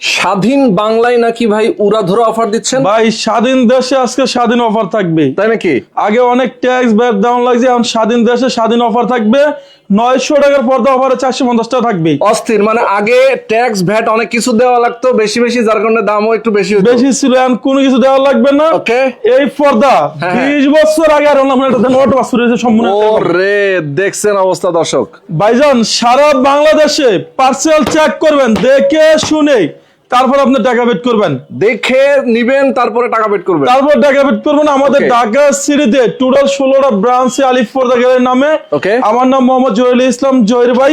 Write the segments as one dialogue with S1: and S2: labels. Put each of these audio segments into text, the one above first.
S1: স্বাধীন বাংলায় নাকি ভাই উড়াধরা অফার দিচ্ছেন?
S2: ভাই স্বাধীন দেশে আজকে স্বাধীন অফার থাকবে।
S1: তাই নাকি?
S2: আগে অনেক ট্যাক্স ব্যাট দেওয়া লাগছে এখন স্বাধীন দেশে স্বাধীন অফার থাকবে। নয়শো টাকার পর্দা অফারে চারশো পঞ্চাশ টাকা থাকবে
S1: অস্থির মানে আগে ট্যাক্স ভ্যাট অনেক কিছু দেওয়া লাগতো বেশি বেশি যার কারণে দামও একটু বেশি
S2: বেশি ছিল এখন কোনো কিছু দেওয়া লাগবে না।
S1: ওকে।
S2: এই পর্দা
S1: হ্যাঁ।
S2: বিশ বছর আগে আর আমরা এটা নোট পাস করেছে সম্পূর্ণ
S1: রে দেখছেন অবস্থা দর্শক।
S2: ভাইজান সারা বাংলাদেশে পার্সেল চেক করবেন দেখে শুনে। তারপর আপনি টাকা বেট করবেন।
S1: দেখে নিবেন তারপরে টাকা পেড করবেন।
S2: তারপর টাকা বেট করবেন। আমাদের. ঢাকা সিটিতে টোটাল ষোলোটা ব্রাঞ্চে আলিফ ফোর্দা গ্যালারির নামে।
S1: Okay.
S2: আমার নাম মোহাম্মদ জহিরুল ইসলাম জহির ভাই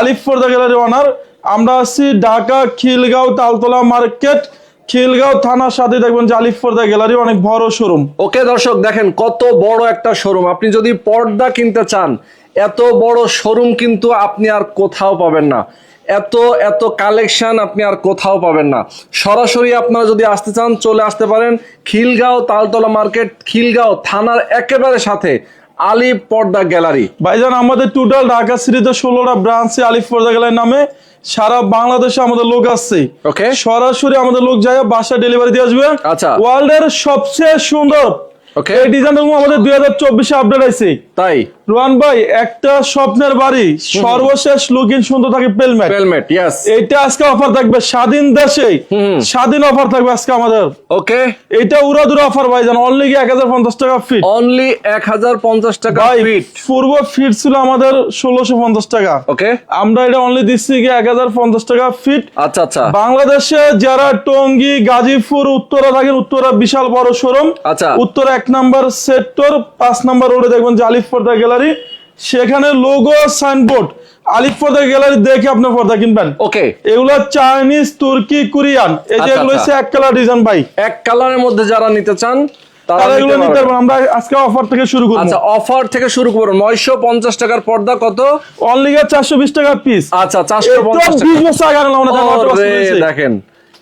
S2: আলিফ ফোর্দা গ্যালারি ওনার আমরা আছি ঢাকা খিলগাঁও তালতলা মার্কেট খিলগাঁও থানার সাথে দেখবেন যে আলিফ ফোর্দা গ্যালারি অনেক বড় শোরুম
S1: ওকে দর্শক দেখেন কত বড় একটা শোরুম আপনি যদি পর্দা কিনতে চান এত বড় শোরুম কিন্তু আপনি আর কোথাও পাবেন না। এত এত কালেকশন আপনি আর কোথাও পাবেন না। সরাসরি আপনারা যদি আসতে চান চলে আসতে পারেন খিলগাঁও তালতলা মার্কেট খিলগাঁও থানার একেবারে সাথে আলী পর্দা গ্যালারি।
S2: ভাইজান আমাদের টোটাল ঢাকা সিটিতে ষোলোটা ব্রাঞ্চে আলিফ পর্দা গ্যালারির নামে সারা বাংলাদেশে আমাদের লোক আসছে।
S1: ওকে
S2: সরাসরি আমাদের লোক যায় বাসা ডেলিভারি দিয়ে আসবে।
S1: আচ্ছা।
S2: ওয়ার্ল্ডের সবচেয়ে সুন্দর।
S1: ওকে
S2: এই ডিজাইনটা আমাদের দুই হাজার চব্বিশে আপডেট আছে
S1: তাই?
S2: রোহান ভাই একটা স্বপ্নের বাড়ি সর্বশেষ সুন্দর থাকে পেলমেট
S1: হেলমেট ইয়াস
S2: এইটা আজকে অফার থাকবে স্বাধীন দেশে স্বাধীন অফার থাকবে আজকে আমাদের।
S1: ওকে
S2: এটা উড়াদুরা অফার ভাই জান অনলি এক হাজার পঞ্চাশ টাকা ফিট
S1: অনলি এক হাজার পঞ্চাশ টাকা ফিট
S2: পূর্ব ফিট ছিল আমাদের ষোলোশো পঞ্চাশ টাকা।
S1: ওকে
S2: আমরা এটা অনলি দিচ্ছি কি এক হাজার পঞ্চাশ টাকা ফিট
S1: আচ্ছা আচ্ছা।
S2: বাংলাদেশে যারা টঙ্গী গাজীপুর উত্তরা থাকেন উত্তরা বিশাল বড় শোরুম
S1: আচ্ছা।
S2: উত্তর এক নাম্বার সেক্টর পাঁচ নাম্বার রোডে দেখবেন যে আলিফ পর্দা গ্যালারি সেখানে লোগো সাইনবোর্ড আলিফ পর্দা গ্যালারি দেখে আপনি পর্দা কিনবেন।
S1: ওকে
S2: এগুলো চাইনিজ তুর্কি কোরিয়ান এই যে
S1: আচ্ছা,
S2: এগুলো
S1: আচ্ছা।
S2: হচ্ছে এক কালার ডিজাইন ভাই।
S1: এক কালারের মধ্যে যারা নিতে চান তারা
S2: এগুলো
S1: নিতে পারবেন।
S2: আমরা আজকে অফার থেকে শুরু করব।
S1: আচ্ছা অফার থেকে শুরু করব। নয়শো পঞ্চাশ টাকার পর্দা কত?
S2: অনলি চারশো বিশ টাকা পিস
S1: আচ্ছা চারশো পঞ্চাশ
S2: বিশ বছর আগে
S1: টাকা। দেখেন।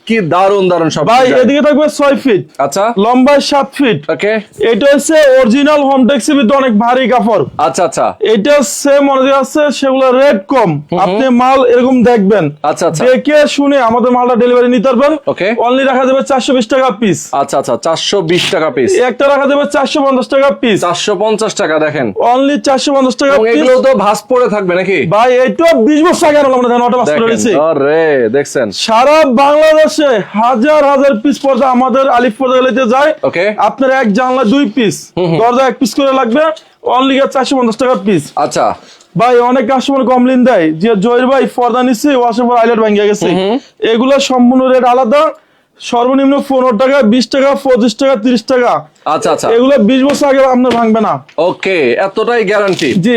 S1: কি দারুণ দারুণ সব
S2: ভাই এদিকে থাকবে ছয় ফিট
S1: আচ্ছা।
S2: লম্বায় সাত ফিট
S1: ওকে।
S2: এটা হচ্ছে অরিজিনাল হোম ট্যাক্সির ভিতরে অনেক ভারী কাপড়।
S1: আচ্ছা আচ্ছা।
S2: এটা সেম মনে আছে সেগুলো রেট কম। আপনি মাল এরকম দেখবেন।
S1: আচ্ছা, আচ্ছা।
S2: দেখে শুনে আমাদের মালটা ডেলিভারি নিতে পারবেন।
S1: Okay.
S2: অনলি রাখা যাবে চারশো বিশ টাকা পিস
S1: আচ্ছা আচ্ছা চারশো বিশ টাকা পিস
S2: একটা রাখা যাবে চারশো পঞ্চাশ টাকা পিস
S1: চারশো পঞ্চাশ টাকা দেখেন।
S2: অনলি চারশো পঞ্চাশ টাকা
S1: এবং
S2: পিস
S1: এগুলো তো ভাস পড়ে থাকবে নাকি?
S2: ভাই এইটা বিশ বছর আগে আমরা নটা বাস করে দিয়েছি
S1: আরে দেখছেন।
S2: সারা বাংলাদেশে হাজার হাজার পিস পর্দা আমাদের আলিফ পর্দা গেলেতে যায়।
S1: ওকে
S2: আপনার এক জানলা দুই পিস দরজা এক পিস করে লাগবে। অনলি চারশো পঞ্চাশ টাকা পিস
S1: আচ্ছা।
S2: ভাই অনেক কাস্টমার কমপ্লেন দেয়। যে জয়ের ভাই পর্দা নিচ্ছে ওয়াশের পর আইলেট ভাঙিয়ে গেছে। এগুলো সম্পূর্ণ রেট আলাদা। সর্বনিম্ন পনেরো টাকা বিশ টাকা পঁচিশ টাকা তিরিশ টাকা।
S1: আচ্ছা আচ্ছা।
S2: এগুলো বিশ বছর আগে আপনার ভাঙবে না।
S1: ওকে এতটাই গ্যারান্টি
S2: জি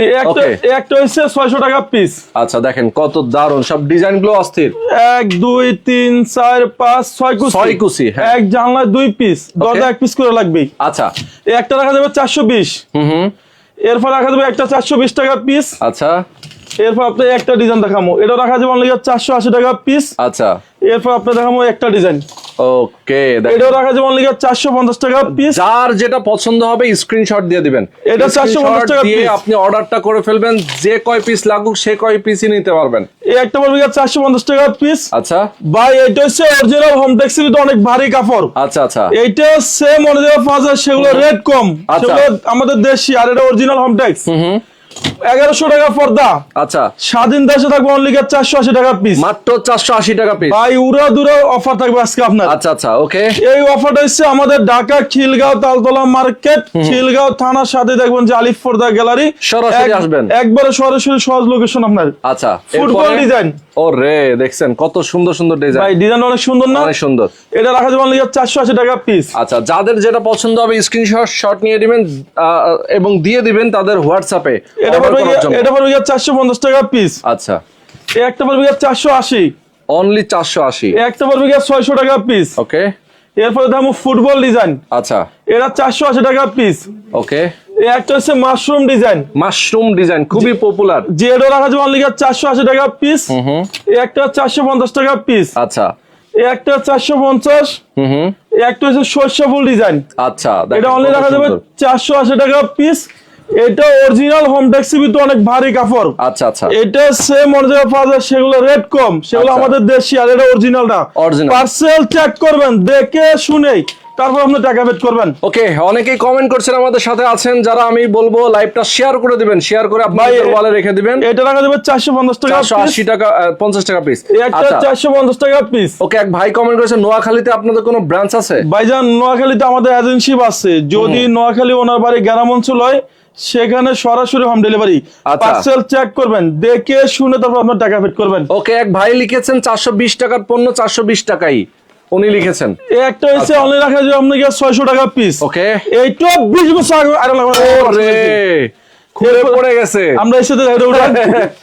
S2: একটা হচ্ছে ছয়শো টাকা পিস
S1: আচ্ছা দেখেন কত দারুণ সব ডিজাইনগুলো অস্থির।
S2: এক দুই তিন চার পাঁচ ছয় কুচি।
S1: ছয় কুচি, হ্যাঁ।
S2: এক জানলায় দুই পিস দরজা এক পিস করে লাগবে
S1: আচ্ছা।
S2: একটা রাখা যাবে চারশো বিশ।
S1: হুম হুম।
S2: এরপর রাখা যাবে একটা চারশো বিশ টাকা পিস
S1: আচ্ছা।
S2: এরপর আপনি একটা ডিজাইন দেখাবো এটা রাখা যাবে অনলি চারশো আশি টাকা পিস
S1: আচ্ছা।
S2: এরপর আপনি দেখাবো একটা ডিজাইন
S1: ওকে
S2: এটাও রাখা যাবে অনলি চারশো পঞ্চাশ টাকা পিস
S1: যার যেটা পছন্দ হবে স্ক্রিনশট দিয়ে দিবেন।
S2: এটা 450
S1: Screenshot
S2: টাকা
S1: দিয়ে আপনি অর্ডারটা করে ফেলবেন। যে কয় পিস লাগুক সে কয় পিসই নিতে পারবেন।
S2: এই একটা চারশো পঞ্চাশ টাকা পিস
S1: আচ্ছা।
S2: ভাই এটা হচ্ছে অরিজিনাল হোম ট্যাক্সির অনেক ভারী কাপড়।
S1: আচ্ছা আচ্ছা।
S2: এইটা সেম অরিজিনাল পাওয়া যায় সেগুলো রেট কম।
S1: আচ্ছা।
S2: সেগুলো আমাদের দেশি আর এটা অরিজিনাল হোম ট্যাক্স এগারোশো টাকা পর্দা।
S1: আচ্ছা।
S2: স্বাধীন দেশে থাকবে অনলি চারশো আশি টাকা পিস
S1: মাত্র চারশো আশি টাকা পিস
S2: ভাই উড়া দুরা অফার থাকবে আজকে আপনার।
S1: আচ্ছা আচ্ছা ওকে
S2: এই অফারটা হচ্ছে আমাদের ঢাকা খিলগাঁও তালতলা মার্কেট। খিলগাঁও থানার সাথে দেখবেন যে আলিফ পর্দা গ্যালারি।
S1: সরাসরি আসবেন।
S2: একবারে সরাসরি সহজ লোকেশন আপনার।
S1: আচ্ছা
S2: ফুটবল ডিজাইন
S1: ও রে দেখছেন কত সুন্দর সুন্দর
S2: ভাই
S1: ডিজাইন
S2: ডিজাইন অনেক সুন্দর না?
S1: অনেক সুন্দর।
S2: এটা রাখা যাবে অনলি চারশো আশি টাকা পিস
S1: আচ্ছা যাদের যেটা পছন্দ হবে স্ক্রিনশট শট নিয়ে দিবেন এবং দিয়ে দিবেন তাদের হোয়াটসঅ্যাপে
S2: এটা পড়বে এটা পড়বে চারশো পঞ্চাশ টাকা পিস
S1: আচ্ছা।
S2: একটা পড়বে চারশো আশি।
S1: অনলি চারশো আশি।
S2: একটা পড়বে ছয়শো টাকা পিস
S1: ওকে
S2: এরপরে দাম ফুটবল ডিজাইন
S1: আচ্ছা।
S2: এটা চারশো আশি টাকা পিস
S1: ওকে
S2: একটা হচ্ছে মাশরুম ডিজাইন
S1: মাশরুম ডিজাইন খুবই পপুলার
S2: যে রাখা যাবে অনলি চারশো আশি টাকা পিস একটা চারশো পঞ্চাশ টাকা পিস
S1: আচ্ছা।
S2: একটা চারশো পঞ্চাশ।
S1: হুম হুম।
S2: একটা হচ্ছে সর্ষে ফুল ডিজাইন
S1: আচ্ছা
S2: এটা অনলি রাখা যাবে
S1: সুন্দর।
S2: চারশো আশি টাকা পিস এটা অরিজিনাল হোম ট্যাক্সি তো অনেক ভারী কাপড়।
S1: আচ্ছা আচ্ছা।
S2: এটা সেম অরিজিনাল পাওয়া সেগুলো রেট কম। সেগুলো
S1: আচ্ছা।
S2: আমাদের দেশি আর এটা অরিজিনালটা
S1: Original।
S2: পার্সেল চেক করবেন দেখে শুনেই। তারপর আপনি টাকা পেড করবেন।
S1: ওকে অনেকেই কমেন্ট করছেন আমাদের সাথে আছেন যারা আমি বলব লাইভটা শেয়ার করে দিবেন শেয়ার করে আপনাদের ওয়ালে রেখে দিবেন।
S2: এটা যাবে চারশো পঞ্চাশ টাকা
S1: চারশো আশি টাকা আহ, পঞ্চাশ টাকা পিস
S2: চারশো পঞ্চাশ টাকা পিস
S1: ওকে এক ভাই কমেন্ট করেছে নোয়াখালীতে আপনাদের কোনো ব্রাঞ্চ আছে?
S2: ভাইজান নোয়াখালীতে আমাদের এজেন্সি আছে। যদি নোয়াখালী ওনার বাড়ি গ্রাম অঞ্চল হয় সেখানে সরাসরি হোম ডেলিভারি। পার্সেল চেক করবেন দেখে শুনে তারপর আপনার টাকা পেড করবেন।
S1: ওকে এক ভাই লিখেছেন চারশো বিশ টাকার পণ্য চারশো বিশ টাকাই। উনি লিখেছেন।
S2: একটা হচ্ছে অনলাইন রাখা যাবে আপনাকে ছয়শো টাকা পিস
S1: ওকে।
S2: এইটা বিশ বছর আগে আরে
S1: ওরে খুলে পড়ে গেছে।
S2: আমরা এর সাথে উঠান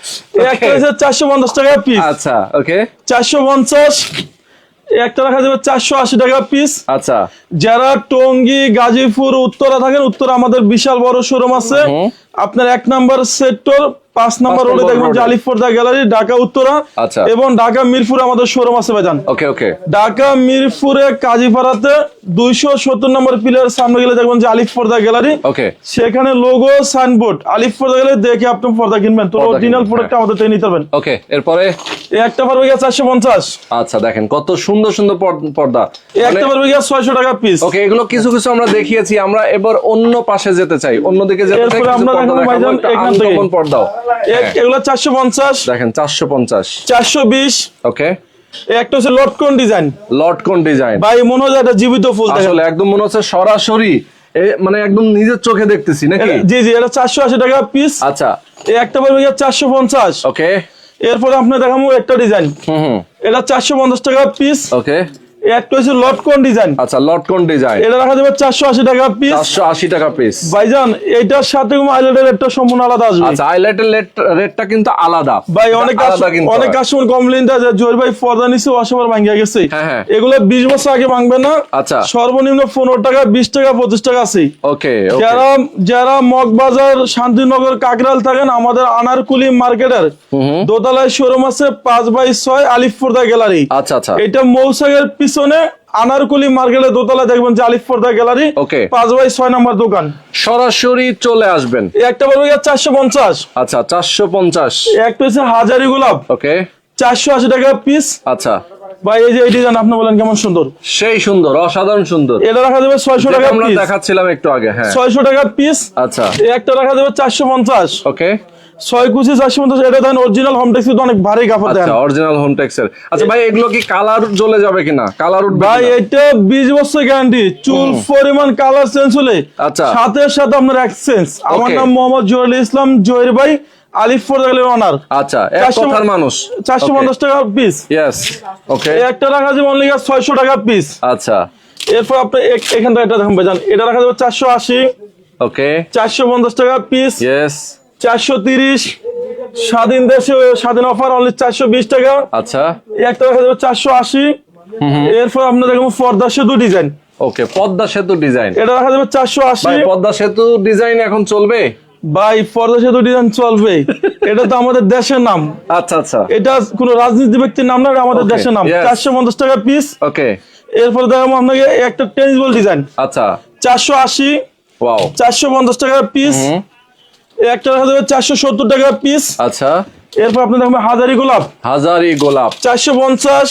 S2: একটা চারশো পঞ্চাশ টাকা পিস
S1: আচ্ছা ওকে।
S2: চারশো পঞ্চাশ একটা রাখা যাবে চারশো আশি টাকা পিস
S1: আচ্ছা।
S2: যারা টঙ্গী গাজীপুর উত্তরা থাকেন উত্তরা আমাদের বিশাল বড় শোরুম আছে। আপনার এক নাম্বার সেক্টর পাঁচ নাম্বার রোডে দেখবেন যে। আলিফপর্দা গ্যালারি ঢাকা উত্তরা।
S1: আচ্ছা।
S2: এবং ঢাকা মিরপুরে আমাদের শোরুম আছে ভাইজান।
S1: ওকে ওকে।
S2: ঢাকা মিরপুরে কাজীপাড়াতে দুইশো সত্তর নম্বর পিলার সামনে গেলে দেখবেন যে গ্যালারি।
S1: ওকে।
S2: সেখানে লোগো সাইনবোর্ড আলিফ পর্দা গ্যালারি দেখে আপনি পর্দা কিনবেন। তো অরিজিনাল
S1: কিনবেন,
S2: প্রোডাক্ট
S1: হ্যাঁ।
S2: আমাদের থেকে নিতে পারবেন।
S1: ওকে এরপরে?
S2: একটা পারবে গিয়ে চারশো পঞ্চাশ।
S1: আচ্ছা দেখেন কত সুন্দর সুন্দর পর- পর্দা।
S2: একটা পারবে গিয়ে ছয়শো টাকা পিস
S1: ওকে এগুলো কিছু কিছু আমরা দেখিয়েছি। আমরা এবার অন্য পাশে যেতে চাই। অন্যদিকে যেতে চাই
S2: আমরা
S1: পর্দাও। হ্যাঁ,
S2: এগুলো চারশো পঞ্চাশ।
S1: দেখেন চারশো পঞ্চাশ।
S2: চারশো বিশ।
S1: ওকে।
S2: একটা হচ্ছে লটকন ডিজাইন।
S1: লট কোন ডিজাইন।
S2: ভাই মনে হয় এটা জীবিত ফুল
S1: আসলে একদম মনে হচ্ছে সরাসরি মানে একদম নিজের চোখে দেখতেছি নাকি?
S2: জি জি এটা চারশো আশি টাকা পিস
S1: আচ্ছা।
S2: এই একটা পারবে চারশো পঞ্চাশ।
S1: ওকে।
S2: এরপরে আপনি দেখাবো একটা ডিজাইন।
S1: হুম হুম।
S2: এটা চারশো পঞ্চাশ টাকা পিস
S1: ওকে।
S2: একটা হচ্ছে লটকন ডিজাইন
S1: আচ্ছা লট ডিজাইন
S2: এটা রাখা যাবে চারশো আশি টাকা পিস
S1: চারশো আশি টাকা পিস
S2: ভাইজান এইটার সাথে আইলেটের একটা সম্পূর্ণ আলাদা আসবে।
S1: আচ্ছা হাইলাইটের রেটটা কিন্তু আলাদা।
S2: ভাই অনেক
S1: আলাদা
S2: কাস্টমার
S1: কিন্তু
S2: অনেক কাস্টমার কমপ্লেন দেয় যে জোর ভাই পর্দা নিচে ওয়াশাবার ভাঙ্গিয়া গেছে।
S1: হ্যাঁ, হ্যাঁ।
S2: এগুলো বিশ বছর আগে ভাঙবে না।
S1: আচ্ছা।
S2: সর্বনিম্ন পনেরো টাকা বিশ টাকা পঁচিশ টাকা আছে।
S1: ওকে
S2: যারা যারা মগবাজার শান্তিনগর কাকরাল থাকেন আমাদের আনারকুলি মার্কেটের দোতলায় শোরুম আছে পাঁচ বাই ছয় আলিফপর্দা গ্যালারি
S1: আচ্ছা আচ্ছা।
S2: এটা মৌসাগের পিছনে আনারকুলি মার্কেটের দোতলা দেখবেন যে আলিফপর্দা গ্যালারি
S1: Okay.
S2: পাঁচ বাই ছয় নম্বর দোকান।
S1: সরাসরি চলে আসবেন।
S2: একটা বলব চারশো পঞ্চাশ।
S1: আচ্ছা চারশো পঞ্চাশ।
S2: একটা হচ্ছে হাজারি গোলাপ।
S1: ওকে।
S2: চারশো আশি টাকা পিস।
S1: আচ্ছা।
S2: ভাই এই যে এই ডিজাইন আপনি বলেন কেমন সুন্দর?
S1: সেই সুন্দর অসাধারণ সুন্দর।
S2: এটা রাখা যাবে ছয়শো টাকা
S1: আমরা দেখাচ্ছিলাম একটু আগে হ্যাঁ।
S2: ছয়শো টাকা পিস।
S1: আচ্ছা।
S2: একটা রাখা যাবে চারশো পঞ্চাশ।
S1: ওকে।
S2: ছয় কুচি চারশো পঞ্চাশ এটা দেন অরিজিনাল হোম টেক্সি অনেক ভারী কাপড় দেন।
S1: অরিজিনাল হোম টেক্সের আচ্ছা ভাই এগুলো কি কালার জ্বলে যাবে কিনা? কালার উঠবে
S2: ভাই এটা বিশ বছর গ্যারান্টি চুল পরিমাণ কালার চেঞ্জ হলে
S1: আচ্ছা।
S2: সাথে সাথে আপনার এক্সচেঞ্জ আমার নাম মোহাম্মদ জহুরুল ইসলাম জহির ভাই আলিফপুর অনার
S1: আচ্ছা এক কথার মানুষ।
S2: চারশো পঞ্চাশ টাকা পিস
S1: ইয়েস ওকে
S2: একটা রাখা যাবে অনলি ছয়শো টাকা পিস
S1: আচ্ছা।
S2: এরপর আপনি এক- এখান থেকে একটা দেখুন ভাইজান এটা রাখা যাবে চারশো আশি।
S1: ওকে
S2: চারশো পঞ্চাশ টাকা পিস
S1: ইয়েস
S2: চারশো তিরিশ স্বাধীন দেশে স্বাধীন অফার অনলি চারশো বিশ টাকা।
S1: আচ্ছা।
S2: একটা রাখা যাবে চারশো আশি। এরপর আপনার দেখুন পর্দা সেতু ডিজাইন
S1: ওকে পদ্মা সেতু ডিজাইন
S2: এটা রাখা যাবে চারশো আশি।
S1: পদ্মা সেতু ডিজাইন এখন চলবে?
S2: ভাই পর্দা সেতু ডিজাইন চলবে এটা তো আমাদের দেশের নাম।
S1: আচ্ছা আচ্ছা।
S2: এটা কোন রাজনীতি ব্যক্তির নাম না আমাদের দেশের নাম। চারশো পঞ্চাশ টাকা পিস
S1: ওকে
S2: এরপর দেখাবো আপনাকে একটা টেনিস বল ডিজাইন
S1: আচ্ছা।
S2: চারশো আশি। চারশো পঞ্চাশ টাকা পিস একটা যাবে চারশো সত্তর টাকা পিস
S1: আচ্ছা।
S2: এরপর আপনি দেখবেন হাজারি গোলাপ।
S1: হাজারি গোলাপ।
S2: চারশো পঞ্চাশ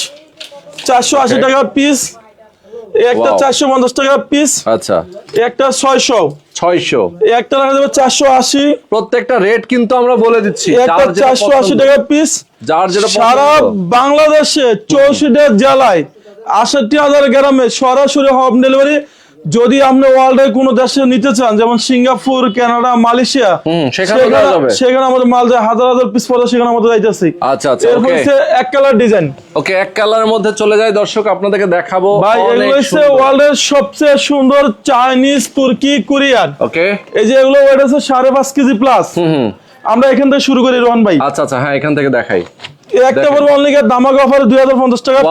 S2: চারশো আশি টাকা পিস একটা চারশো পঞ্চাশ টাকা পিস
S1: আচ্ছা।
S2: একটা ছয়শো।
S1: ছয়শো।
S2: একটা রাখা যাবে চারশো আশি।
S1: প্রত্যেকটা রেট কিন্তু আমরা বলে দিচ্ছি।
S2: একটা চারশো আশি টাকা পিস
S1: যার যেটা
S2: সারা বাংলাদেশে চৌষট্টি জেলায় আষট্টি হাজার গ্রামে সরাসরি হোম ডেলিভারি যদি আপনি ওয়ার্ল্ডের কোনো দেশে নিতে চান যেমন সিঙ্গাপুর কানাডা মালয়েশিয়া। সেখানে আমাদের মাল যায় হাজার হাজার পিস পরে সেখানে আমাদের যাইতেছি।
S1: আচ্ছা আচ্ছা
S2: হচ্ছে এক কালার ডিজাইন
S1: ওকে এক কালারের মধ্যে চলে যায় দর্শক আপনাদেরকে দেখাবো
S2: ভাই এগুলো হচ্ছে
S1: সুন্দর।
S2: ওয়ার্ল্ডের সবচেয়ে সুন্দর চাইনিজ তুর্কি কোরিয়ান
S1: ওকে
S2: এই যে এগুলো ওয়েট আছে সাড়ে পাঁচ কেজি প্লাস আমরা এখান থেকে শুরু করি রোহন ভাই।
S1: আচ্ছা আচ্ছা হ্যাঁ এখান থেকে দেখাই।
S2: একটা। পড়বে অনলি দামাগ অফার টাকা.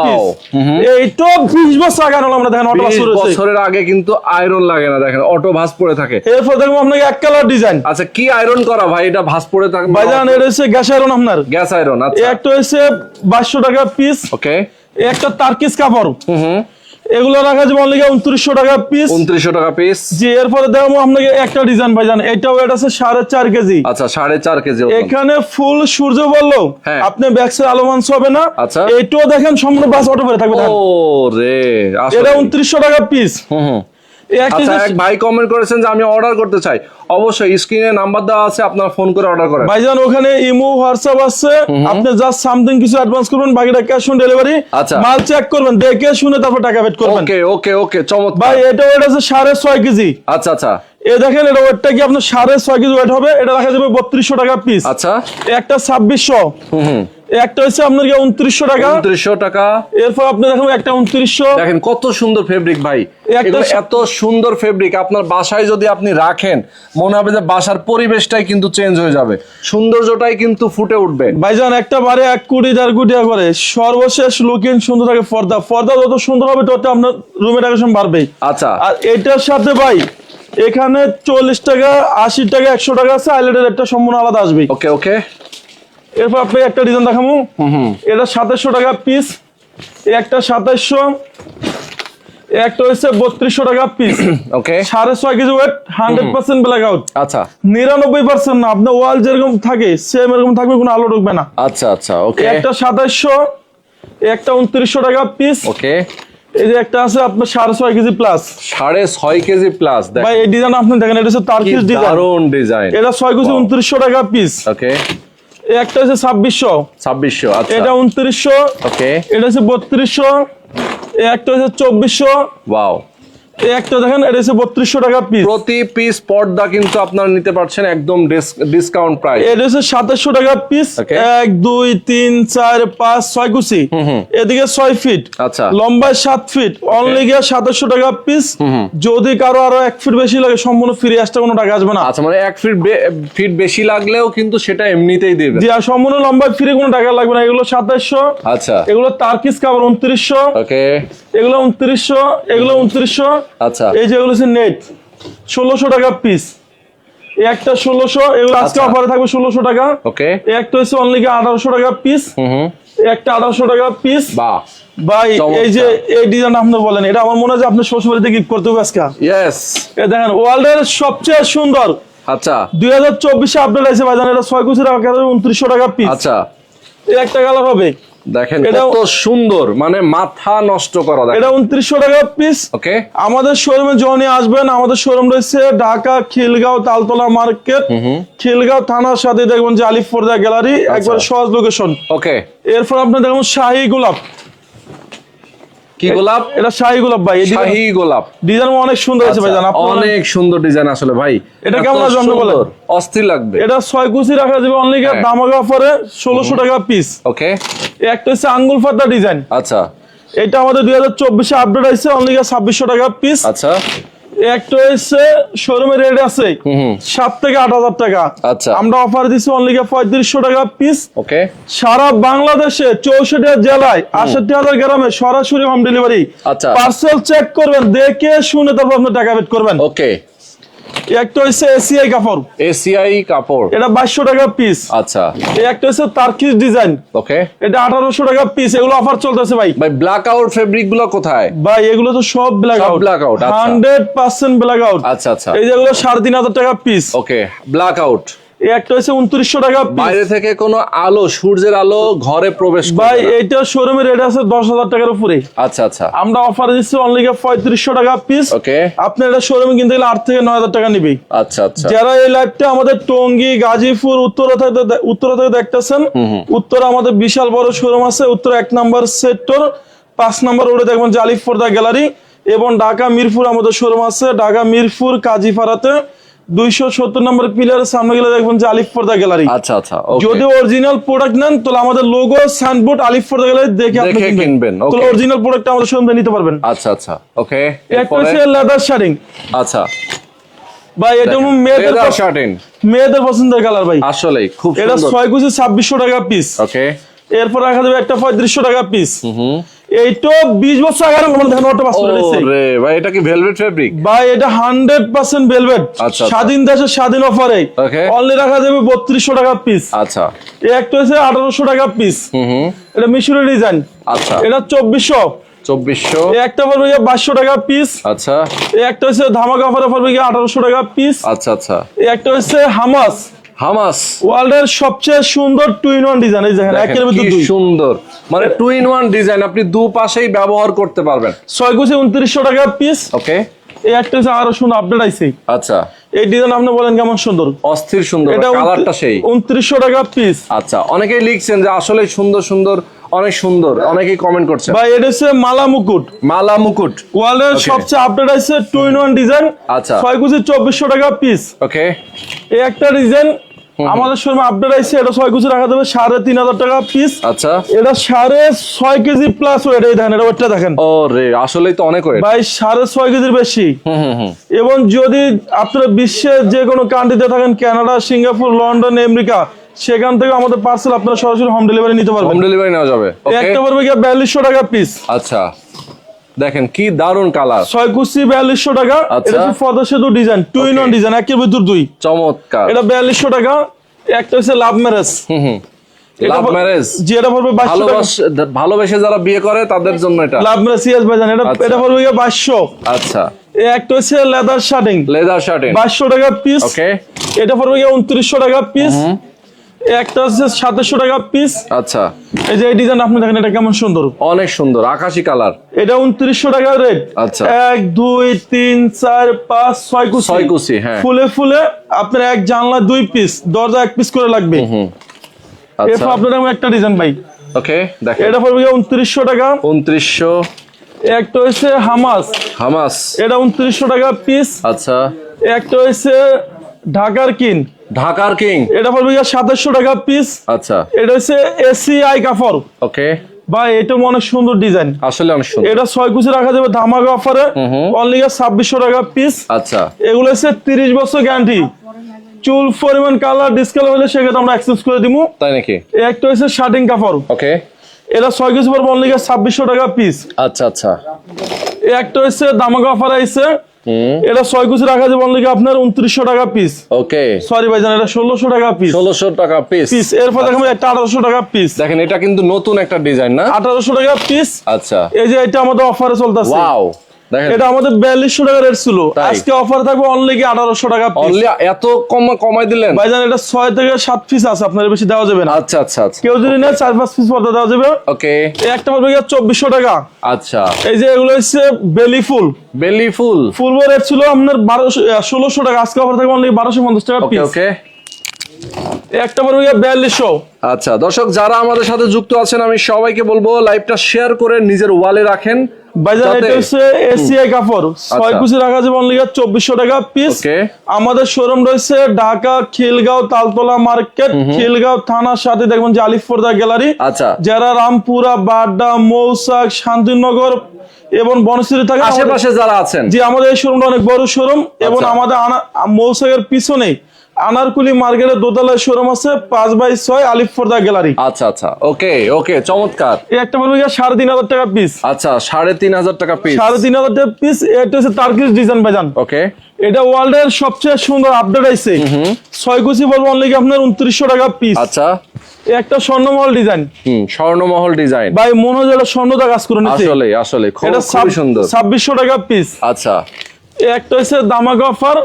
S2: পিস বছর আগে আমরা দেখেন অটো ভাস
S1: বছরের আগে কিন্তু আয়রন লাগে না দেখেন অটো ভাস পড়ে থাকে।
S2: এরপর দেখব আপনাকে এক কালার ডিজাইন
S1: আচ্ছা কি আয়রন করা ভাই? এটা ভাস পড়ে থাকে
S2: ভাইজান এটা হচ্ছে গ্যাস আয়রন আপনার।
S1: গ্যাস আয়রন আচ্ছা।
S2: একটা হচ্ছে বাইশশো টাকা পিস
S1: ওকে
S2: একটা তার্কিস কাপড়।
S1: হুম।
S2: এগুলো রাখা যাবে অনলি উনত্রিশশো টাকা পিস
S1: উনত্রিশশো টাকা পিস
S2: জি এরপরে দেখাবো আপনাকে একটা ডিজাইন ভাইজান। এটা ওয়েট আছে সাড়ে চার কেজি।
S1: আচ্ছা সাড়ে চার কেজি
S2: এখানে ফুল সূর্য বলল।
S1: হ্যাঁ।
S2: আপনি ব্যাকসের আলো হবে না।
S1: আচ্ছা।
S2: এটাও দেখেন সম্পূর্ণ বাস অটো পরে থাকবে।
S1: ও রে
S2: এটা উনত্রিশশো টাকা পিস
S1: হুম। আচ্ছা
S2: যে-
S1: এক ভাই কমেন্ট করেছেন যে আমি অর্ডার করতে চাই। অবশ্যই স্ক্রিনে নাম্বার দেওয়া আছে আপনার ফোন করে অর্ডার করেন।
S2: ভাইজান ওখানে ইমো হোয়াটসঅ্যাপ আছে। আপনি জাস্ট সামথিং কিছু অ্যাডভান্স করবেন বাকিটা ক্যাশ অন ডেলিভারি
S1: আচ্ছা।
S2: মাল চেক করবেন দেখে শুনে তারপর টাকা পেড করবেন।
S1: ওকে ওকে ওকে চমৎকার।
S2: ভাই এটা ওয়েট আছে সাড়ে ছয় কেজি।
S1: আচ্ছা আচ্ছা।
S2: এ দেখেন এটা ওয়েটটা কি আপনার সাড়ে ছয় কেজি ওয়েট হবে? এটা রাখা যাবে বত্রিশশো টাকা পিস
S1: আচ্ছা।
S2: একটা ছাব্বিশশো। একটা হচ্ছে আপনার কি উনত্রিশশো টাকা?
S1: উনত্রিশশো টাকা।
S2: এরপর আপনি দেখেন একটা উনত্রিশশো।
S1: দেখেন কত সুন্দর ফেব্রিক ভাই। এত সুন্দর ফেব্রিক আপনার বাসায় যদি আপনি রাখেন মনে হবে যে বাসার পরিবেশটাই কিন্তু চেঞ্জ হয়ে যাবে। সৌন্দর্যটাই কিন্তু ফুটে উঠবে।
S2: ভাইজান একটা বারে এক কোটি দেড় কোটি করে। সর্বশেষ লুকিং সুন্দর থাকে পর্দা। পর্দা যত সুন্দর হবে তত আপনার রুমের ডেকোরেশন বাড়বেই।
S1: আচ্ছা।
S2: আর এটার সাথে ভাই এখানে চল্লিশ টাকা আশি টাকা একশো টাকা আছে আইলেটের একটা সম্পূর্ণ আলাদা আসবে
S1: ওকে ওকে।
S2: এরপর আপনি একটা ডিজাইন দেখাবো। এটা সাতাশশো টাকা পিস একটা সাতাশশো একটা হচ্ছে বত্রিশশো টাকা পিস
S1: ওকে।
S2: সাড়ে ছয় KG weight hundred percent black out
S1: আচ্ছা।
S2: নিরানব্বই পার্সেন্ট না আপনার ওয়াল যেরকম থাকে সেম এরকম থাকবে কোনো আলো ঢুকবে না।
S1: আচ্ছা আচ্ছা ওকে।
S2: একটা সাতাশশো একটা উনত্রিশশো টাকা পিস
S1: ওকে।
S2: এই যে একটা আছে আপনার সাড়ে ছয় কেজি প্লাস
S1: সাড়ে ছয় কেজি প্লাস
S2: ভাই এই ডিজাইন আপনি দেখেন এটা হচ্ছে তার্কিশ ডিজাইন
S1: দারুণ ডিজাইন
S2: এটা ছয় কেজি উনত্রিশশো টাকা পিস
S1: ওকে
S2: একটা হচ্ছে ছাব্বিশশো।
S1: ছাব্বিশশো আচ্ছা।
S2: এটা উনত্রিশশো।
S1: ওকে
S2: এটা হচ্ছে বত্রিশশো। একটা হচ্ছে চব্বিশশো।
S1: ওয়াও
S2: একটা দেখেন এটা হচ্ছে বত্রিশশো টাকা পিস
S1: প্রতি পিস পর্দা কিন্তু আপনারা নিতে পারছেন একদম ডিসকাউন্ট প্রাইস
S2: এটা হচ্ছে সাতাশশো টাকা পিস এক দুই তিন চার পাঁচ ছয় কুচি। এদিকে ছয় ফিট
S1: আচ্ছা।
S2: লম্বায় সাত ফিট অনলি গিয়ে সাতাশশো টাকা পিস যদি কারও আরও এক ফিট বেশি লাগে সম্পূর্ণ ফ্রি আসতে কোনো টাকা আসবে না।
S1: আচ্ছা মানে এক ফিট ফিট বেশি লাগলেও কিন্তু সেটা এমনিতেই দেবে।
S2: জি আর সম্পূর্ণ লম্বায় ফ্রি কোনো টাকা লাগবে না। এগুলো সাতাশশো।
S1: আচ্ছা।
S2: এগুলো তার্কিস কাপড় উনত্রিশশো।
S1: ওকে
S2: এগুলো উনত্রিশশো। এগুলো উনত্রিশশো।
S1: আচ্ছা।
S2: এই যে এগুলো হচ্ছে নেট ষোলোশো টাকা পিস একটা ষোলোশো এগুলো আজকে
S1: আচ্ছা।
S2: অফারে থাকবে ষোলোশো টাকা।
S1: ওকে।
S2: একটা হচ্ছে অনলি আঠারোশো টাকা পিস একটা আঠারোশো টাকা পিস
S1: বাহ।
S2: ভাই এই যে এই ডিজাইন আপনি বলেন এটা আমার মনে হয় আপনি শ্বশুর বাড়িতে গিফট করতে হবে আজকে।
S1: ইয়েস
S2: এ দেখেন ওয়ার্ল্ডের সবচেয়ে সুন্দর।
S1: আচ্ছা।
S2: দুই হাজার চব্বিশে আপডেট আছে ভাই জানেন এটা ছয় কুচি টাকা উনত্রিশশো টাকা পিস
S1: আচ্ছা।
S2: একটা কালার হবে।
S1: দেখেন কত সুন্দর মানে মাথা নষ্ট করা
S2: এটা উনত্রিশশো টাকা পিস
S1: ওকে
S2: আমাদের শোরুমে যখনই আসবেন আমাদের শোরুম রয়েছে ঢাকা খিলগাঁও তালতলা মার্কেট। খিলগাঁও থানার সাথে দেখবেন যে আলিফ ফোর্দা গ্যালারি একবার সহজ লোকেশন
S1: ওকে
S2: এরপর আপনি দেখুন শাহী গোলাপ।
S1: কি গোলাপ?
S2: এটা শাহী গোলাপ ভাই
S1: শাহী গোলাপ।
S2: ডিজাইন অনেক সুন্দর আছে ভাই
S1: আচ্ছা, অনেক সুন্দর ডিজাইন আসলে ভাই।
S2: এটা কেমন?
S1: অস্থির লাগবে।
S2: এটা ছয় কুচি রাখা যাবে অনলি। দামাগা অফারে ষোলোশো টাকা পিস
S1: ওকে
S2: একটা হচ্ছে আঙ্গুল ফাতা ডিজাইন
S1: আচ্ছা।
S2: এটা আমাদের দুই হাজার চব্বিশে আপডেট আছে অনলি ছাব্বিশশো টাকা পিস
S1: আচ্ছা।
S2: একটা হচ্ছে শোরুমের রেট আছে সাত থেকে আট হাজার টাকা।
S1: আচ্ছা।
S2: আমরা অফার দিচ্ছি অনলি পঁয়ত্রিশশো টাকা পিস
S1: ওকে
S2: সারা বাংলাদেশে চৌষট্টি জেলায় আষট্টি হাজার গ্রামে সরাসরি হোম ডেলিভারি
S1: আচ্ছা।
S2: পার্সেল চেক করবেন দেখে শুনে তারপর আপনার টাকা পেড করবেন।
S1: ওকে
S2: একটা হচ্ছে এসিআই কাপড়।
S1: এসিআই কাপড়।
S2: এটা বাইশশো টাকা পিস
S1: আচ্ছা।
S2: একটা হচ্ছে তার্কিস ডিজাইন
S1: ওকে
S2: এটা আঠারোশো টাকা পিস এগুলো অফার চলতেছে ভাই।
S1: ভাই ব্ল্যাক আউট ফেব্রিকগুলো কোথায়?
S2: ভাই এগুলো তো সব ব্ল্যাক আউট
S1: ব্ল্যাক আউট আচ্ছা।
S2: হান্ড্রেড পার্সেন্ট ব্ল্যাক আউট
S1: আচ্ছা আচ্ছা।
S2: এই যেগুলো সাড়ে তিন হাজার টাকা পিস
S1: ওকে ব্ল্যাক আউট
S2: এই একটা হচ্ছে উনত্রিশশো টাকা
S1: বাইরে থেকে কোনো আলো সূর্যের আলো ঘরে প্রবেশ
S2: ভাই
S1: না।
S2: এইটা শোরুমের রেট আছে দশ হাজার টাকার উপরে।
S1: আচ্ছা আচ্ছা।
S2: আমরা অফার দিচ্ছি অনলি পঁয়ত্রিশশো টাকা পিস
S1: ওকে
S2: আপনি এটা শোরুমে কিনতে গেলে আট থেকে নয় হাজার টাকা নিবি।
S1: আচ্ছা আচ্ছা।
S2: যারা এই লাইভটা আমাদের টঙ্গী গাজীপুর উত্তরা থেকে উত্তরা থেকে দেখতেছেন উত্তরা আমাদের বিশাল বড় শোরুম আছে উত্তর এক নম্বর সেক্টর পাঁচ নম্বর রোডে দেখবেন যে আলিফ পর্দা গ্যালারি এবং ঢাকা মিরপুর আমাদের শোরুম আছে ঢাকা মিরপুর কাজীপাড়াতে। দুইশো সত্তর নম্বর পিলারের সামনে গেলে দেখবেন যে আলিফ পর্দা গ্যালারি
S1: আচ্ছা আচ্ছা
S2: যদি অরিজিনাল প্রোডাক্ট নেন তাহলে আমাদের লোগো সাইনবোর্ড আলিফ পর্দা গ্যালারি দেখে আপনি
S1: কিনবেন,
S2: কিনবেন তাহলে অরিজিনাল প্রোডাক্ট আমাদের শোরুম নিতে পারবেন।
S1: আচ্ছা আচ্ছা ওকে
S2: একটা হচ্ছে লেদার
S1: আচ্ছা।
S2: ভাই এটা মেয়েদের মেয়েদের পছন্দের কালার ভাই।
S1: আসলেই খুব
S2: এটা ছয় কুচি ছাব্বিশশো টাকা পিস
S1: ওকে
S2: এরপর রাখা যাবে একটা পঁয়ত্রিশশো টাকা পিস এইটো বিশ বছর আগে আমার ধান অটো পাস করে
S1: রে ভাই এটা কি ভেলভেট ফেব্রিক
S2: ভাই এটা হান্ড্রেড পার্সেন্ট ভেলভেট
S1: আচ্ছা।
S2: স্বাধীন দেশের স্বাধীন অফারে অনলি রাখা যাবে বত্রিশশো টাকা পিস
S1: আচ্ছা।
S2: একটা হচ্ছে আঠারোশো টাকা পিস
S1: হুম
S2: এটা মিশরের ডিজাইন
S1: আচ্ছা।
S2: এটা চব্বিশশো।
S1: চব্বিশশো।
S2: একটা পড়বে গিয়ে বাইশশো টাকা পিস
S1: আচ্ছা।
S2: একটা হচ্ছে ধামাকা অফারে পড়বে গিয়ে আঠারোশো টাকা পিস
S1: আচ্ছা আচ্ছা।
S2: একটা হচ্ছে হামাস।
S1: হামাস।
S2: ওয়ার্ল্ডের সবচেয়ে সুন্দর টু ইন ওয়ান ডিজাইন এই দেখেন একের ভিতর দুই।
S1: সুন্দর। মানে টু ইন ওয়ান ডিজাইন আপনি দু পাশেই ব্যবহার করতে পারবেন।
S2: ছয় কুচি উনত্রিশশো টাকা পিস
S1: ওকে
S2: এই একটা আরও সুন্দর আপডেট আইছে।
S1: আচ্ছা।
S2: এই ডিজাইন আপনি বলেন কেমন সুন্দর?
S1: অস্থির সুন্দর কালারটা সেই।
S2: উনত্রিশশো টাকা পিস
S1: আচ্ছা অনেকেই লিখছেন যে আসলে সুন্দর সুন্দর অনেক সুন্দর। অনেকেই কমেন্ট করছেন
S2: ভাই এটা হচ্ছে মালা মুকুট।
S1: মালা মুকুট।
S2: ওয়ার্ল্ডের সবচেয়ে আপডেট আছে টু ইন ওয়ান ডিজাইন
S1: আচ্ছা।
S2: ছয় কুচি চব্বিশশো টাকা পিস
S1: ওকে
S2: এই একটা ডিজাইন আমাদের শোরুমে আপডেট আছে এটা ছয় কুচি রাখা যাবে সাড়ে তিন হাজার টাকা পিস
S1: আচ্ছা।
S2: এটা সাড়ে ছয় কেজি প্লাস ওয়েট এই এটা ওয়েটটা দেখেন।
S1: ও রে আসলেই তো অনেক ওয়েট
S2: ভাই সাড়ে ছয় কেজির বেশি।
S1: হুম হুম হুম।
S2: এবং যদি আপনারা বিশ্বের যে কোনো কান্ট্রিতে থাকেন কানাডা সিঙ্গাপুর লন্ডন আমেরিকা সেখান থেকে আমাদের পার্সেল আপনারা সরাসরি হোম ডেলিভারি নিতে পারবেন।
S1: হোম ডেলিভারি নেওয়া যাবে।
S2: একটা পড়বে গিয়ে বিয়াল্লিশশো টাকা পিস
S1: আচ্ছা। দেখেন কি দারুণ কালার
S2: ছয় কুচি বিয়াল্লিশশো টাকা।
S1: আচ্ছা।
S2: এটা হচ্ছে সেতু design two in one design একের ভিতর দুই।
S1: চমৎকার।
S2: এটা বিয়াল্লিশশো টাকা একটা হচ্ছে লাভ ম্যারেজ
S1: হুম হুম। লাভ ম্যারেজ
S2: জি এটা পড়বে
S1: ভালোবাস যারা বিয়ে করে তাদের জন্য এটা।
S2: লাভ ম্যারেজ ভাইজান এটা
S1: আচ্ছা।
S2: এটা পড়বে গিয়ে বাইশশো।
S1: আচ্ছা।
S2: এই একটা হচ্ছে লেদার শার্টিং
S1: লেদার শার্টিং
S2: বাইশশো টাকা পিস
S1: ওকে
S2: এটা পড়বে গিয়ে উনত্রিশশো টাকা পিস একটা হচ্ছে সাতাশশো টাকা পিস
S1: আচ্ছা।
S2: এই যে এই ডিজাইন আপনি দেখেন এটা কেমন সুন্দর?
S1: অনেক সুন্দর আকাশি কালার।
S2: এটা উনত্রিশশো টাকা রেট।
S1: আচ্ছা।
S2: এক দুই তিন চার পাঁচ ছয় কুচি।
S1: ছয় কুচি, হ্যাঁ।
S2: ফুলে ফুলে আপনার এক জানলা দুই পিস দরজা এক পিস করে লাগবে।
S1: আচ্ছা।
S2: এরপর আপনার একটা ডিজাইন ভাই
S1: ওকে দেখেন।
S2: এটা পড়বে উনত্রিশশো টাকা।
S1: উনত্রিশশো।
S2: একটা হচ্ছে হামাস।
S1: হামাস।
S2: এটা উনত্রিশশো টাকা পিস
S1: আচ্ছা।
S2: একটা হচ্ছে ঢাকার কিন।
S1: ঢাকার কিং?
S2: এটা পড়বে সাতাশশো টাকা পিস
S1: আচ্ছা।
S2: এটা হচ্ছে এসি আই কাপড়।
S1: ওকে।
S2: বা এটা অনেক সুন্দর ডিজাইন
S1: আসলে অনেক সুন্দর।
S2: এটা ছয় কুচি রাখা যাবে ধামাকা অফারে অনলি ছাব্বিশশো টাকা পিস
S1: আচ্ছা।
S2: এগুলো হচ্ছে তিরিশ বছর গ্যারান্টি চুল পরিমাণ কালার ডিসকালার হলে সেক্ষেত্রে আমরা এক্সচেঞ্জ করে দিব
S1: তাই নাকি?
S2: একটা হচ্ছে শার্টিং কাপড়।
S1: ওকে।
S2: এটা ছয় কেজি পর অনলি ছাব্বিশশো টাকা পিস
S1: আচ্ছা আচ্ছা।
S2: একটা হচ্ছে দামাকা অফার আইছে। এটা ছয় কুচি রাখা যাবে অনলি আপনার উনত্রিশশো টাকা পিস
S1: ওকে।
S2: সরি ভাইজান এটা ষোলোশো টাকা পিস
S1: ষোলোশো টাকা পিস
S2: পিস এরপর দেখেন একটা আঠারোশো টাকা পিস
S1: দেখেন এটা কিন্তু নতুন একটা ডিজাইন না?
S2: আঠারোশো টাকা পিস
S1: আচ্ছা।
S2: এই যে এটা আমাদের অফারে চলতেছে।
S1: ওয়াও
S2: এটা আমাদের বিয়াল্লিশশো টাকা রেট ছিল। আজকে অফার থাকবে অনলি কি আঠারোশো টাকা
S1: অনলি এত কম কমাই দিলেন?
S2: ভাইজান এটা ছয় থেকে সাত পিস আছে আপনার বেশি দেওয়া যাবে না।
S1: আচ্ছা আচ্ছা আচ্ছা।
S2: কেউ যদি নেয় চার পাঁচ পিস পর্দা দেওয়া যাবে।
S1: ওকে।
S2: একটা পড়বে গিয়ে চব্বিশশো টাকা?
S1: আচ্ছা।
S2: এই যে এগুলো হচ্ছে বেলি ফুল
S1: বেলি ফুল
S2: ফুল রেট ছিল আপনার বারোশো ষোলোশো টাকা। আজকে অফার থাকবে অনলি বারোশো পঞ্চাশ টাকা
S1: ওকে
S2: পিস
S1: ওকে।
S2: একটা পড়বে গিয়ে বিয়াল্লিশশো?
S1: আচ্ছা দর্শক যারা আমাদের সাথে যুক্ত আছেন আমি সবাইকে বলব লাইভটা শেয়ার করে নিজের ওয়ালে রাখেন যাতে-
S2: এটা হচ্ছে এসিআই কাপড়। ছয় কুচি রাখা যাবে অনলি চব্বিশশো টাকা পিস আমাদের শোরুম রয়েছে ঢাকা খিলগাঁও তালতলা মার্কেট খিলগাঁও থানার সাথে দেখবেন যে আলিফপর্দা গ্যালারি
S1: আচ্ছা।
S2: যারা রামপুরা বাড্ডা মৌসাক শান্তিনগর এবং বনশ্রী থাকে
S1: আশেপাশে যারা আছেন।
S2: জি আমাদের এই শোরুমটা অনেক বড় শোরুম এবং
S1: আচ্ছা।
S2: আমাদের আনা- মৌসাকের পিছনে আনারকুলি মার্কেটের দোতলায় শোরুম আছে পাঁচ বাই ছয় আলিফপর্দা গ্যালারি।
S1: আচ্ছা আচ্ছা। ওকে ওকে চমৎকার।
S2: এই একটা বলব সাড়ে তিন হাজার টাকা পিস
S1: আচ্ছা সাড়ে তিন হাজার টাকা পিস
S2: সাড়ে তিন হাজার টাকা পিস এটা হচ্ছে টার্কিশ ডিজাইন ভাইজান।
S1: ওকে।
S2: এটা ওয়ার্ল্ড এর সবচেয়ে সুন্দর আপডেট আইছে। ছয় কুচি বলব অনলি আপনার উনত্রিশশো টাকা পিস
S1: আচ্ছা।
S2: একটা স্বর্ণমহল ডিজাইন
S1: হুম স্বর্ণমহল ডিজাইন
S2: ভাই মনে হয় যেন স্বর্ণদা কাজ করে নিচ্ছে
S1: আসলে আসলে খুব সুন্দর।
S2: ছাব্বিশশো টাকা পিস
S1: আচ্ছা।
S2: একটা হচ্ছে দামাকা অফার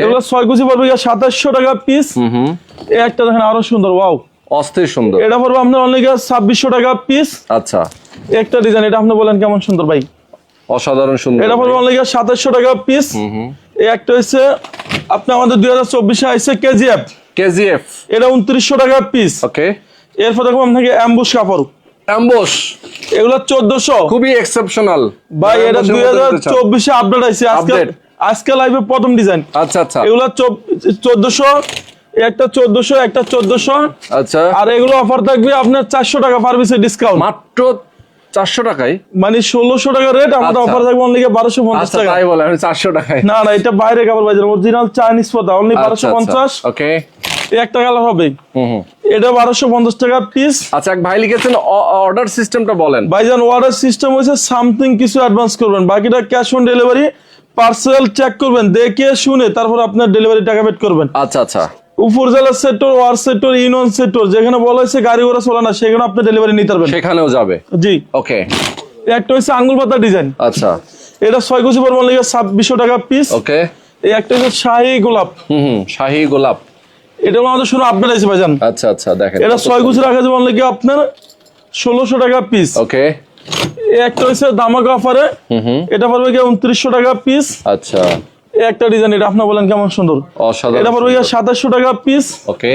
S2: এগুলো ছয় কুচি পড়বে সাতাশশো টাকা পিস
S1: হুম
S2: এই একটা দেখেন আরও সুন্দর ওয়াও
S1: অস্থির সুন্দর।
S2: এটা পড়বে আপনার অনলি ছাব্বিশশো টাকা পিস
S1: আচ্ছা।
S2: একটা ডিজাইন এটা আপনি বলেন কেমন সুন্দর ভাই?
S1: অসাধারণ সুন্দর
S2: এটা পড়বে অনলি সাতাশশো টাকা পিস এই একটা হচ্ছে আপনি আমাদের দুই হাজার চব্বিশে আইসে কেজিএফ
S1: কেজিএফ
S2: এটা উনত্রিশশো টাকা পিস
S1: ওকে
S2: এরপর দেখব আপনাকে অ্যাম্বুশ কাপড়।
S1: অ্যাম্বোস
S2: এগুলো চোদ্দশো।
S1: খুবই এক্সেপশনাল
S2: ভাই এটা দুই হাজার চব্বিশে আপডেট আইছে। আজকে
S1: Update।
S2: আজকে লাইভে প্রথম ডিজাইন
S1: আচ্ছা আচ্ছা।
S2: এগুলো চোদ্দশো একটা চোদ্দশো একটা চোদ্দশো।
S1: আচ্ছা।
S2: আর এগুলো অফার থাকবে আপনার চারশো টাকা পার পিসের ডিসকাউন্ট
S1: মাত্র চারশো টাকায়?
S2: মানে ষোলোশো টাকা রেট আমাদের
S1: আচ্ছা।
S2: অফার থাকবে অনলি বারোশো পঞ্চাশ
S1: আচ্ছা
S2: টাকা।
S1: তাই বলে চারশো টাকায়।
S2: না না এটা বাইরে কাপড় বাজার অরিজিনাল চাইনিজ পদা অনলি বারোশো পঞ্চাশ।
S1: ওকে
S2: একটা কালার হবে। এটা বারোশো পঞ্চাশ টাকা পিস
S1: আচ্ছা এক ভাই লিখেছেন অর্ডার সিস্টেমটা বলেন।
S2: ভাইজান অর্ডার সিস্টেম হয়েছে সামথিং কিছু অ্যাডভান্স করবেন বাকিটা cash on delivery parcel check করবেন দেখে শুনে তারপর আপনার ডেলিভারি টাকা পেড করবেন।
S1: আচ্ছা আচ্ছা।
S2: উপর জেলার sector ward sector union sector যেখানে বলা হয়েছে গাড়ি ঘোড়া চলে না সেখানে আপনি ডেলিভারি নিতে পারবেন।
S1: সেখানেও যাবে?
S2: জি।
S1: ওকে
S2: একটা হচ্ছে আঙ্গুল পাতা ডিজাইন
S1: আচ্ছা।
S2: এটা ছয় কুচি পরবন লেগে ছাব্বিশশো টাকা পিস
S1: ওকে
S2: এই একটা হচ্ছে শাহী গোলাপ।
S1: হুম হুম শাহী গোলাপ।
S2: এটা আমাদের শুধু আপডেট আছে ভাইজান।
S1: আচ্ছা আচ্ছা দেখেন
S2: এটা ছয় কুচি রাখা যাবে লেগে আপনার ষোলোশো টাকা পিস
S1: ওকে
S2: একটা হচ্ছে দামাকা অফারে এটা পড়বে গিয়ে উনত্রিশশো টাকা পিস
S1: আচ্ছা।
S2: একটা ডিজাইন এটা আপনার বলেন কেমন সুন্দর?
S1: অসাধারণ
S2: এটা পড়বে গিয়ে সাতাশশো টাকা পিস
S1: ওকে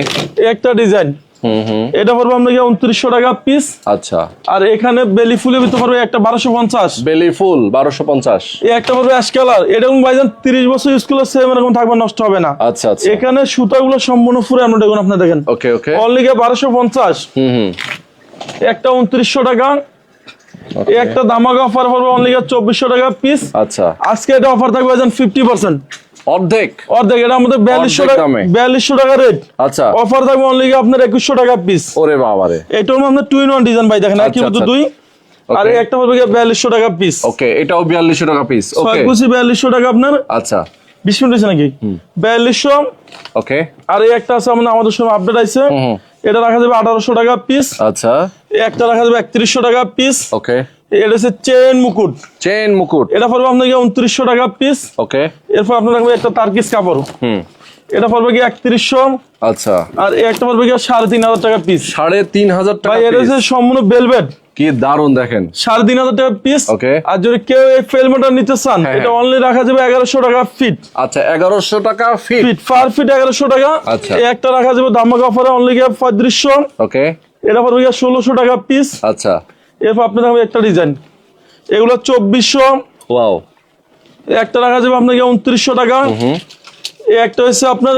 S2: একটা ডিজাইন
S1: হুম হুম।
S2: এটা পড়বে আপনার গিয়ে উনত্রিশশো টাকা পিস
S1: আচ্ছা।
S2: আর এখানে বেলি ফুলে ভিতরে পড়বে একটা বারোশো পঞ্চাশ।
S1: বেলি ফুল বারোশো পঞ্চাশ।
S2: একটা পড়বে অ্যাশ কালার এরকম ভাইজান তিরিশ বছর ইউজ করলে সেম এরকম থাকবে নষ্ট হবে না।
S1: আচ্ছা আচ্ছা।
S2: এখানে সুতাগুলো সম্পূর্ণ ফুরে আমরা দেখুন আপনি দেখেন।
S1: ওকে ওকে
S2: অনলি গিয়ে বারোশো পঞ্চাশ। একটা উনত্রিশশো টাকা। একটা দামাকা অফার পড়বে অনলি চব্বিশশো টাকা পিস
S1: আচ্ছা।
S2: আজকে এটা অফার থাকবে ফিফটি পার্সেন্ট
S1: অর্ধেক?
S2: অর্ধেক এটা আমাদের বিয়াল্লিশশো টাকা বিয়াল্লিশশো টাকা রেট
S1: আচ্ছা।
S2: অফার থাকবে অনলি আপনার একুশশো টাকা পিস
S1: ওরে বাবারে।
S2: এটার মধ্যে আপনার টু ইন ওয়ান ডিজাইন ভাই দেখেন একই
S1: আচ্ছা,
S2: মতো
S1: আচ্ছা।
S2: দুই। আর একটা পড়বে বিয়াল্লিশশো টাকা পিস
S1: ওকে এটাও বিয়াল্লিশশো টাকা পিস ওকে
S2: কুচি বিয়াল্লিশশো টাকা আপনার।
S1: আচ্ছা।
S2: বিশ মিনিট হয়েছে নাকি? বিয়াল্লিশশো।
S1: ওকে
S2: আর এই একটা আছে আমাদের আমাদের সময় আপডেট আছে। এটা রাখা যাবে আঠারোশো টাকা পিস
S1: আচ্ছা।
S2: একটা রাখা যাবে একত্রিশশো টাকা পিস
S1: ওকে
S2: এটা হচ্ছে চেন মুকুট।
S1: চেন মুকুট।
S2: এটা পড়বে আপনাকে উনত্রিশশো টাকা পিস
S1: ওকে
S2: এরপর আপনার রাখবে একটা তার্কিস কাপড়।
S1: হুম।
S2: এটা পড়বে কি একত্রিশশো।
S1: আচ্ছা।
S2: আর একটা পড়বে কি সাড়ে তিন হাজার টাকা পিস
S1: সাড়ে তিন হাজার টাকা
S2: এটা হচ্ছে সম্পূর্ণ বেলভেট
S1: কি দারুণ দেখেন।
S2: সাড়ে তিন হাজার টাকা পিস
S1: ওকে
S2: আর যদি কেউ এই ফেলমেটটা নিতে চান
S1: হ্যাঁ,
S2: এটা
S1: হ্যাঁ।
S2: অনলি রাখা যাবে এগারোশো টাকা ফিট
S1: আচ্ছা এগারোশো টাকা ফিট
S2: ফিট পার ফিট এগারোশো টাকা।
S1: আচ্ছা।
S2: একটা রাখা যাবে দামাক অফারে অনলি গিয়ে পঁয়ত্রিশশো।
S1: ওকে
S2: এটা গিয়ে ষোলোশো টাকা পিস
S1: আচ্ছা।
S2: এরপর আপনার হবে একটা ডিজাইন এগুলো চব্বিশশো।
S1: ওয়াও
S2: একটা রাখা যাবে আপনাকে উনত্রিশশো টাকা। একটা হচ্ছে আপনার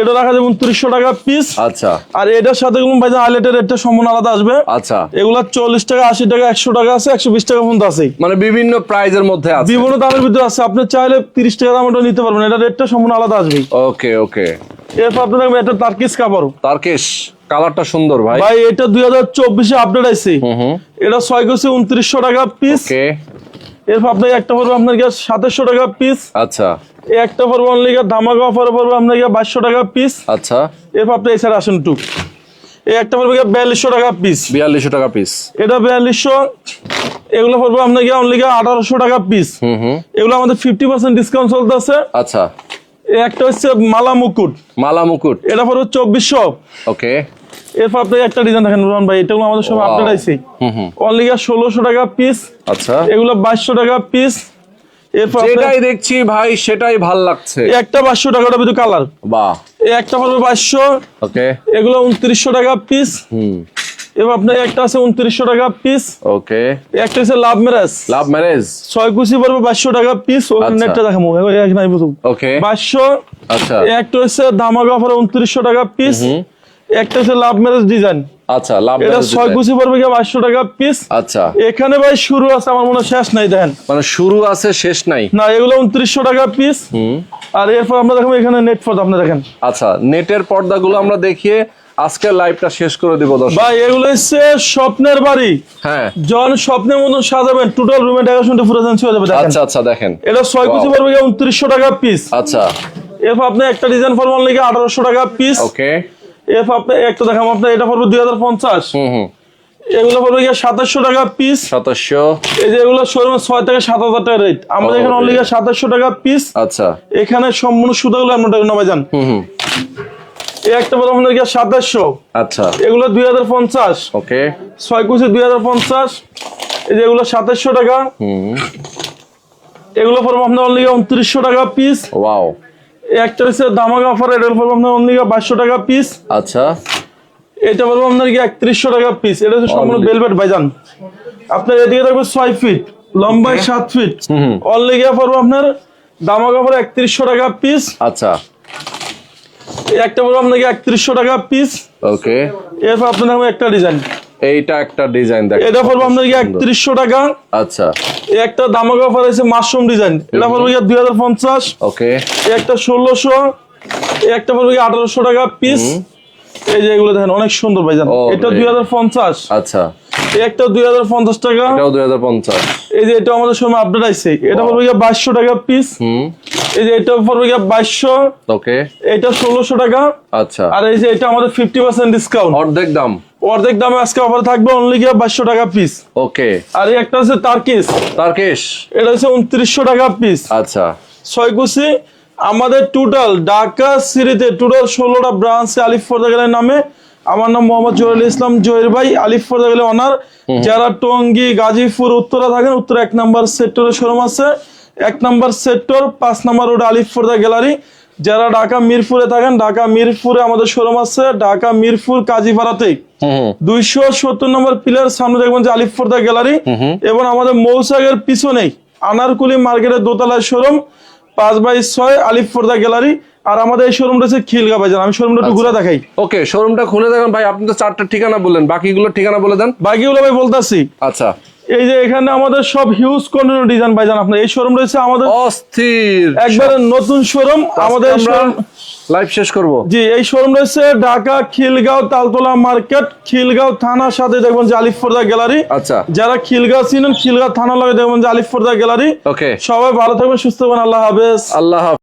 S2: এটা রাখা যাবে উনত্রিশশো টাকা পিস
S1: আচ্ছা।
S2: আর এটার সাথে কোনো ভাই হাইলাইটের রেটটা সম্পূর্ণ আলাদা আসবে।
S1: আচ্ছা।
S2: এগুলা চল্লিশ টাকা আশি টাকা একশো টাকা আছে একশো বিশ টাকা পর্যন্ত আছে।
S1: মানে বিভিন্ন প্রাইজের মধ্যে আছে।
S2: বিভিন্ন দামের ভিতরে আছে। আপনি চাইলে তিরিশ টাকা দাম নিতে পারবেন। এটা রেটটা সম্পূর্ণ আলাদা আসবে।
S1: ওকে ওকে
S2: এরপর আপনার দেখবেন একটা তার্কিস কাপড়।
S1: তারকেশ কালারটা সুন্দর ভাই।
S2: ভাই এটা দুই হাজার চব্বিশে আপডেট আছে এটা ছয় কেজি উনত্রিশশো টাকা পিস এরপর আপনার একটা পড়বে আপনার গিয়ে সাতাশশো টাকা পিস
S1: আচ্ছা।
S2: এই একটা পড়বে অনলি ধামাকা অফার পড়বে আপনার গিয়ে বাইশশো টাকা পিস
S1: আচ্ছা।
S2: এরপর আপনি এছাড়া আসেন টু এই একটা পড়বে গিয়ে বিয়াল্লিশশো টাকা পিস
S1: বিয়াল্লিশশো টাকা পিস
S2: এটা বিয়াল্লিশশো। এগুলো পড়বে আপনার গিয়ে অনলি আঠারোশো টাকা পিস
S1: হুম হুম।
S2: এগুলো আমাদের ফিফটি পার্সেন্ট ডিসকাউন্ট চলতেছে।
S1: আচ্ছা।
S2: একটা হচ্ছে মালা মুকুট।
S1: মালা মুকুট।
S2: এটা পড়বে চব্বিশশো।
S1: ওকে
S2: এরপর আপনি একটা ডিজাইন দেখেন রোহন ভাই এটাগুলো আমাদের সব আপডেট আছে
S1: হুম হুম।
S2: অনলি ষোলোশো টাকা পিস
S1: আচ্ছা।
S2: এগুলো বাইশশো টাকা পিস
S1: যেটাই দেখছি ভাই সেটাই ভালো লাগছে।
S2: একটা বাইশশো টাকাটা কিন্তু কালার
S1: বাহ।
S2: এই একটা পড়বে বাইশশো।
S1: ওকে
S2: এগুলো উনত্রিশশো টাকা পিস
S1: হুম।
S2: এবার আপনার একটা আছে উনত্রিশশো টাকা পিস
S1: ওকে
S2: একটা হচ্ছে লাভ ম্যারেজ
S1: লাভ ম্যারেজ
S2: ছয় কুচি পড়বে বাইশশো টাকা পিস
S1: আচ্ছা।
S2: নেটটা দেখাবো। এক নাই বুঝুন
S1: ওকে
S2: বাইশশো।
S1: আচ্ছা।
S2: একটা হচ্ছে ধামাকা অফার উনত্রিশশো টাকা পিস একটা হচ্ছে লাভ ম্যারেজ ডিজাইন
S1: আচ্ছা লাভ
S2: এটা ছয়। কুচি পড়বে গিয়ে বাইশশো টাকা পিস
S1: আচ্ছা।
S2: এখানে ভাই শুরু আছে আমার মনে হয় শেষ নাই দেখেন।
S1: মানে শুরু আছে শেষ নাই?
S2: না এগুলো উনত্রিশশো টাকা পিস আর এরপর আমরা দেখব এখানে নেট ফর আপনি দেখেন।
S1: আচ্ছা নেটের পর্দাগুলো আমরা দেখিয়ে আজকে লাইভটা শেষ করে দিব দর্শক।
S2: ভাই এগুলো হচ্ছে স্বপ্নের বাড়ি।
S1: হ্যাঁ।
S2: জন স্বপ্নের মতন সাজাবেন টোটাল রুমে ডেকোরেশনটা পুরো চেঞ্জ হয়ে যাবে দেখেন।
S1: আচ্ছা আচ্ছা দেখেন।
S2: এটা ছয় কুচি. পড়বে গিয়ে উনত্রিশশো টাকা পিস
S1: আচ্ছা।
S2: এরপর আপনি একটা ডিজাইন পড়বেন লেগে আঠারোশো টাকা পিস
S1: ওকে
S2: এরপর আপনি একটা দেখাম আপনার এটা পড়বে দুই হাজার পঞ্চাশ। এগুলো পড়বে গিয়ে সাতাশশো টাকা পিস
S1: সাতাশশো।
S2: এই যে এগুলো শোরুমে ছয় থেকে সাত হাজার টাকা রেট আমাদের
S1: Oh,
S2: এখানে অনলি. সাতাশশো টাকা পিস
S1: আচ্ছা।
S2: এখানে সম্পূর্ণ সুতাগুলো আপনার টাকা নেওয়া যান
S1: হুম হুম।
S2: এই একটা পড়বে আপনার গিয়ে সাতাশশো।
S1: আচ্ছা।
S2: এগুলো দুই হাজার পঞ্চাশ।
S1: ওকে
S2: ছয় কুচি দুই হাজার পঞ্চাশ। এই যে এগুলো সাতাশশো টাকা।
S1: হুম।
S2: এগুলো পড়বে আপনার অনলি উনত্রিশশো টাকা পিস
S1: ওয়াও
S2: একটা হচ্ছে দামাকা অফার এটা পড়বে আপনার অনলি বাইশশো টাকা পিস
S1: আচ্ছা।
S2: এটা পড়বে আপনার কি একত্রিশশো টাকা পিস এটা হচ্ছে সম্পূর্ণ বেলভেট ভাইজান। আপনার এদিকে থাকবে ছয় ফিট লম্বায় সাত ফিট অনলি গিয়ে পড়বে আপনার দামাকা অফার একত্রিশশো টাকা পিস
S1: আচ্ছা।
S2: একটা পড়বে আপনাকে একত্রিশশো টাকা পিস
S1: ওকে
S2: এরপর আপনার একটা ডিজাইন
S1: এইটা একটা ডিজাইন দেখ
S2: এটা পড়বে আপনার কি একত্রিশশো টাকা।
S1: আচ্ছা।
S2: এই একটা দামাকা অফার আছে মাশরুম ডিজাইন এটা পড়বে কি দুই হাজার পঞ্চাশ।
S1: ওকে।
S2: এই একটা ষোলোশো। এই একটা পড়বে আঠারোশো টাকা পিস এই যে এগুলো দেখেন অনেক সুন্দর ভাইজান। এটা
S1: ভাই।
S2: দুই হাজার পঞ্চাশ।
S1: আচ্ছা।
S2: এই একটা দুই হাজার পঞ্চাশ টাকা।
S1: এটাও দুই হাজার পঞ্চাশ।
S2: এই যে এটা আমাদের সময় আপডেট আছে এটা পড়বে বাইশশো টাকা পিস
S1: হুম।
S2: এই যে এটা পড়বে গিয়ে বাইশশো।
S1: ওকে।
S2: এটা ষোলোশো টাকা।
S1: আচ্ছা।
S2: আর এই যে এটা আমাদের ফিফটি পার্সেন্ট ডিসকাউন্ট
S1: অর্ধেক দাম।
S2: অর্ধেক দামে আজকে অফার থাকবে অনলি গিয়ে বাইশশো টাকা পিস
S1: ওকে
S2: আর একটা আছে তার্কিস
S1: তারকেশ
S2: এটা হচ্ছে উনত্রিশশো টাকা পিস
S1: আচ্ছা।
S2: ছয়কুশি আমাদের টোটাল ঢাকা সিরিতে টোটাল ষোলোটা ব্রাঞ্চ আলিফ ফোর্দাগেলের নামে। আমার নাম মোহাম্মদ জহিরুল ইসলাম জহির ভাই আলিফ ফোর্দাগেলের অনার যারা টঙ্গী গাজীপুর উত্তরা থাকেন উত্তর এক নাম্বার সেক্টরের শোরুম আছে। এক নাম্বার সেক্টর পাঁচ number road Alif Porda gallery যারা ঢাকা মিরপুরে থাকেন ঢাকা মিরপুরে আমাদের শোরুম আছে ঢাকা মিরপুর
S1: হুম
S2: দুইশো সত্তর নম্বর পিলার সামনে দেখবেন যে আলিফ ফোর্দা গ্যালারি এবং আমাদের মৌসাগের পিছনেই আনারকুলি মার্কেটের দোতলায় শোরুম পাঁচ বাই ছয় আলিফ ফোর্দা গ্যালারি আর আমাদের এই শোরুমটা হচ্ছে খিলগা বাজার আমি শোরুমটা একটু ঘুরে দেখাই।
S1: ওকে শোরুমটা খুলে দেখেন ভাই আপনি তো চারটা ঠিকানা বললেন বাকিগুলো ঠিকানা বলে দেন।
S2: বাকিগুলো ভাই বলতেছি।
S1: আচ্ছা।
S2: এই যে এখানে আমাদের সব হিউজ কন্টিনিউ ডিজাইন ভাইজান আপনার এই শোরুম রয়েছে আমাদের
S1: অস্থির।
S2: একবারে নতুন শোরুম আমাদের
S1: লাইভ শেষ করব।
S2: জি এই শোরুম রয়েছে ঢাকা খিলগাঁও তালতলা মার্কেট খিলগাঁও থানার সাথে দেখবেন যে আলিফ ফোর্দা গ্যালারি।
S1: আচ্ছা।
S2: যারা খিলগাঁও চিনেন খিলগাঁও থানা লাগে দেখবেন যে আলিফ ফোর্দা গ্যালারি।
S1: ওকে
S2: সবাই ভালো থাকবেন সুস্থ থাকবেন আল্লাহ হাফেজ।
S1: আল্লাহ হাফেজ।